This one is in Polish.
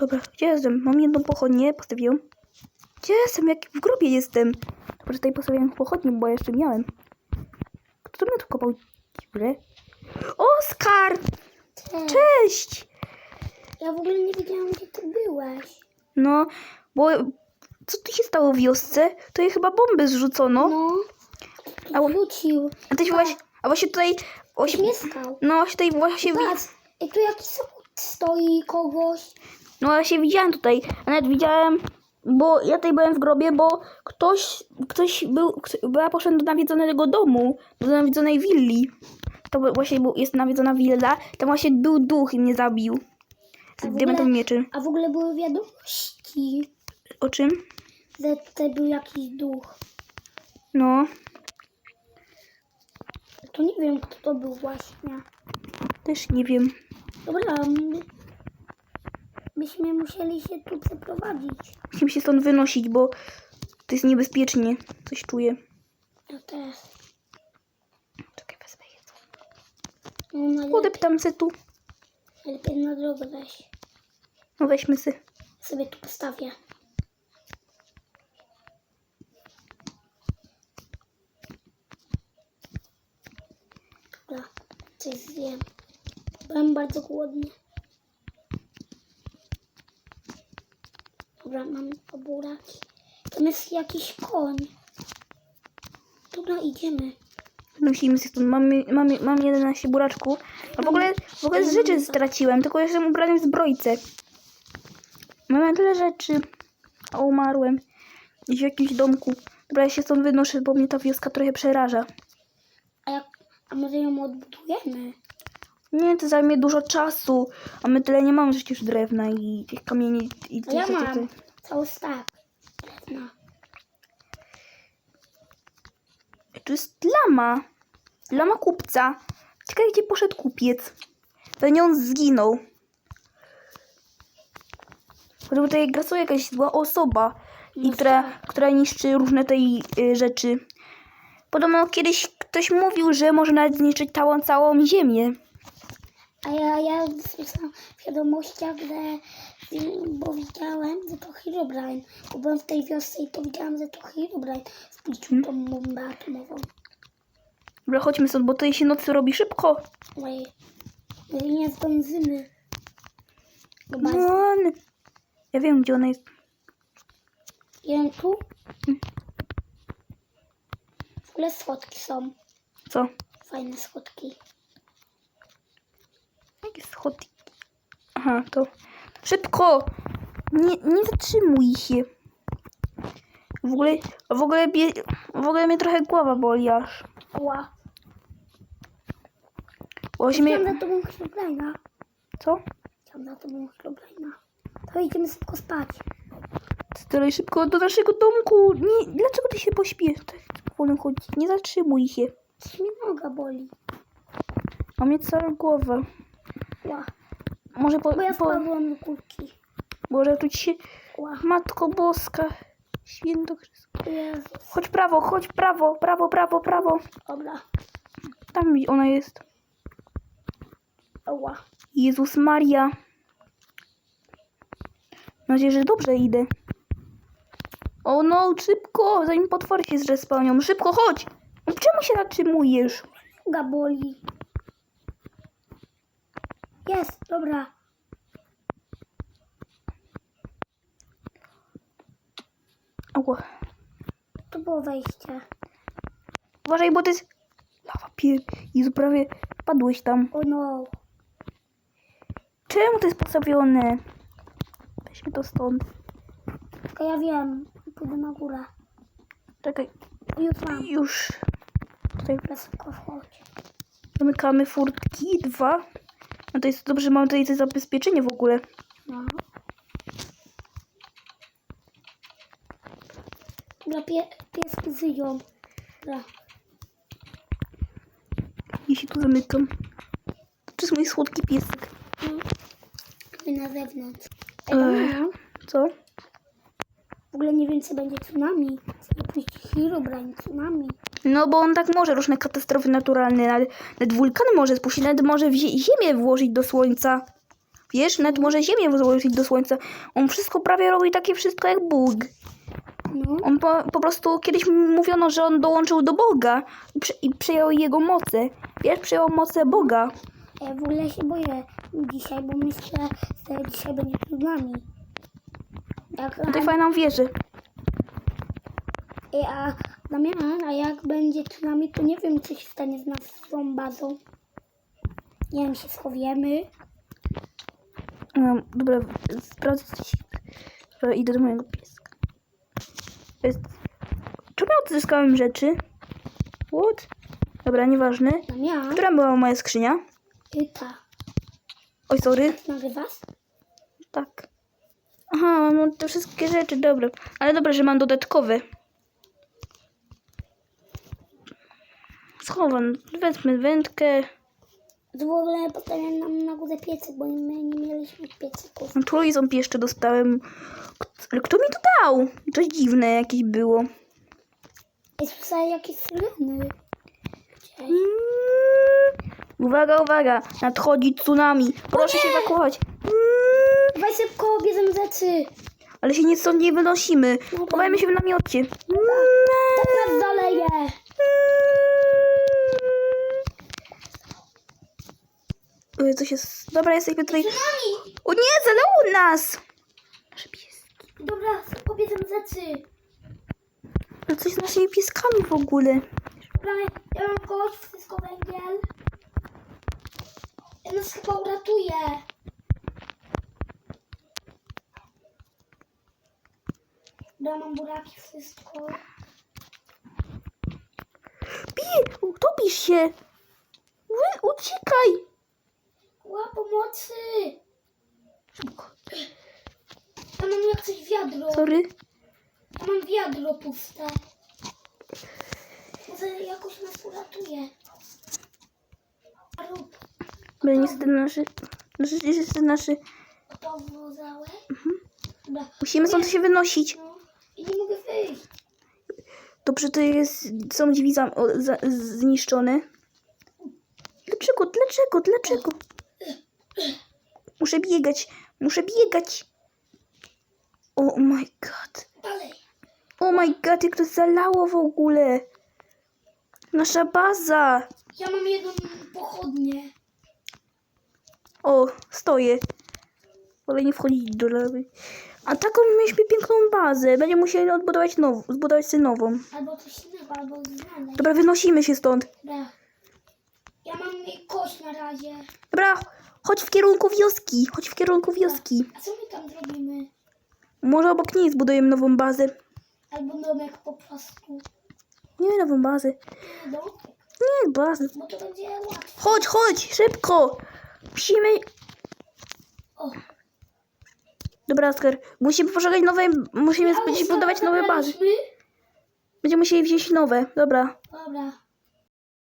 Dobra, gdzie jestem? Mam jedną pochodnię, postawiłem. Gdzie jestem? Jak w grobie jestem. Dobrze, tutaj postawiłem pochodnię, bo jeszcze miałem. Kto mnie tu kopał? Dziurę? Oskar! Cześć. Cześć! Ja w ogóle nie wiedziałam, gdzie ty byłeś. No, bo co tu się stało w wiosce? To je chyba bomby zrzucono. No. A Wrócił. A ty właśnie, a właśnie tutaj, właśnie, mieszkał. no właśnie tutaj właśnie, Patrz. I tu jakiś samochód stoi kogoś. No właśnie widziałem tutaj, a nawet widziałem, bo ja tutaj byłem w grobie, bo ktoś, ktoś był, bo ja poszedłem do nawiedzonego domu, do nawiedzonej willi. To właśnie był, jest nawiedzona willa, tam właśnie był duch i mnie zabił. Z diamentowym mieczem. A w ogóle były wiadomości, O czym? że tutaj był jakiś duch. No, To nie wiem, kto to był właśnie. też nie wiem. Dobra, my, myśmy musieli się tu przeprowadzić. Musimy się stąd wynosić, bo to jest niebezpiecznie. Coś czuję. Ja też. Czekaj, wezmę jedzą. No, najlepiej, Podeptam se tu. najlepiej na drogę weź. No weźmy se. Sobie tu postawię. Dobra, coś zjem. Byłem bardzo głodny. Dobra, mam oburaki. Tam jest jakiś koń. Dobra, idziemy. Musimy się stąd. Mam, mam, mam 11 buraczków. A w ogóle, w ogóle z rzeczy straciłem, tylko jestem ubrany w zbrojce. Mamy tyle rzeczy. A umarłem. Gdzieś w jakimś domku. Dobra, ja się stąd wynoszę, bo mnie ta wioska trochę przeraża. A, jak, a może ją odbudujemy? Nie, to zajmie dużo czasu. A my tyle nie mamy przecież drewna i tych kamieni i A ja tych- mam tych- cały. Drewna. Tu jest lama. Lama kupca. Ciekawe, gdzie poszedł kupiec. Pewnie on zginął. Bo tutaj grasuje jakaś zła osoba, i No która, tak. która niszczy różne tej y, rzeczy. Podobno kiedyś ktoś mówił, że może nawet zniszczyć całą, całą ziemię. A ja, ja w wiadomościach, że bo widziałem, że to Herobrine. Bo byłem w tej wiosce i to widziałam, że to Herobrine spuścił tą bombę atomową. Dobra, chodźmy stąd, bo tutaj się nocy robi szybko. Oj, jeżeli nie zdążymy. Do bazy. No, ja wiem, gdzie ona jest. Jeden tu. W ogóle schodki są. Co? Fajne schodki. Jakie schody? Aha, to. Szybko! Nie, nie zatrzymuj się. W ogóle, w ogóle, bie, w ogóle mnie trochę głowa boli aż. Ła. Bo się mnie... za tobą. Co? Chciałam za tobą Herobrine'a. To idziemy szybko spać. Dalej szybko do naszego domku. Nie, dlaczego ty się pośpiesz? Tak wolno chodzić. Nie zatrzymuj się. Mi noga boli. Mam mnie cała głowa. Ła. Może po, Bo ja po, spadłam do kulki. Może tu ci się... Ła. Matko Boska. Święto. Jezus. Chodź prawo, chodź prawo, prawo, prawo, prawo. Dobra. Tam ona jest. Ła. Jezus Maria. Mam nadzieję, że dobrze idę. O no, szybko, zanim potwory się zrespawnią. Szybko, chodź! Czemu się zatrzymujesz? Noga boli. Jest, dobra. Ała. To było wejście. Uważaj, bo to jest... Lawa pier... Jezu, prawie padłeś tam. O no. Czemu to jest postawione? Weźmy to stąd. Tylko ja wiem. Pójdę na górę. Czekaj, Już mam. już. Tutaj Dobra, szybko wchodź. zamykamy furtki, dwa. No to jest dobrze, że mamy tutaj to zabezpieczenie w ogóle. No. Dobra, pie, pieski żyją. Dobra. I się tu zamykam. To jest mój słodki piesek. No. Na zewnątrz. Dobra. Co? W ogóle nie wiem, czy będzie tsunami. Puści Herobrine tsunami. No bo on tak może, różne katastrofy naturalne, nawet, nawet wulkan może spuścić, nawet może ziemię włożyć do słońca. Wiesz, nawet może ziemię złożyć do słońca. On wszystko prawie robi takie wszystko jak Bóg. No. On po, po prostu kiedyś mówiono, że on dołączył do Boga i, prze, i przejął jego moce. Wiesz, przejął moce Boga. Ja w ogóle się boję dzisiaj, bo myślę, że dzisiaj będzie przed nami. Jak, Tutaj fajną wieżę. Ej, a Damian, a jak będzie tsunami, to nie wiem, co się stanie z naszą bazą. Nie wiem, się schowiemy. Um, dobra, sprawdzę coś. Dobra, idę do mojego pieska. Jest... Czemu ja odzyskałem rzeczy? What? Dobra, nieważne. Damian, Która była moja skrzynia? ty ta. Oj, sorry. Nagrywasz? Tak. Aha, mam te wszystkie rzeczy, dobra. Ale dobra, że mam dodatkowe. Schowam. Wezmę wędkę. W ogóle postawiam nam na górze piecyk, bo my nie mieliśmy piecyków. Trójząb jeszcze dostałem. Ale kto mi to dał? Coś dziwne jakieś było. Ej, słyszałem jakieś syreny. Mm. Uwaga, uwaga. Nadchodzi tsunami. Proszę się ewakuować. Mm. Dawaj szybko, bierzemy rzeczy. Ale się nie stąd nie wynosimy. Chowajmy się w namiocie. Mm. Tak nas zaleje. Coś jest... Dobra, jesteśmy tutaj. O nie, zalało nas! Nasze pieski. Dobra, bierzemy rzeczy. Ale coś z naszymi pieskami w ogóle. Ja mam kogoś, wszystko węgiel. Ja nas chyba uratuje. Dobra, mam buraki, wszystko. Bij! Utopisz się! Uciekaj! Pomocy! Szybko. Ja mam jak coś wiadro. Sorry. Ja mam wiadro puste. Może jakoś nas uratuje. Rób. Bo niestety naszy... naszy, niestety naszy... Gotowo załe. Dobra. Musimy stąd się wynosić. No. I nie mogę wyjść. Dobrze, to jest... Są drzwi za, o, za, zniszczone. Dlaczego? Dlaczego? Dlaczego? Muszę biegać. Muszę biegać. Oh my god. Oh my god, jak to zalało w ogóle. Nasza baza. Ja mam jedną pochodnię. O, stoję. Wolę nie wchodzić do lawy. A taką mieliśmy piękną bazę. Będziemy musieli odbudować nową, zbudować sobie nową. Albo coś innego, albo znaleźć. Dobra, wynosimy się stąd. Dobra. Ja mam kość na razie. Dobra, chodź w kierunku wioski. Chodź w kierunku wioski. A co my tam zrobimy? Może obok niej zbudujemy nową bazę. Albo domek po prostu. Nie, nową bazę. Nie, domek. Nie, bazę. Bo to będzie łatwe. Chodź, chodź, szybko. Musimy... O. Dobra, Oskar, musimy poszukać nowej... Musimy A zbudować ustawę nowe bazy. Będziemy musieli wziąć nowe. Dobra. Dobra.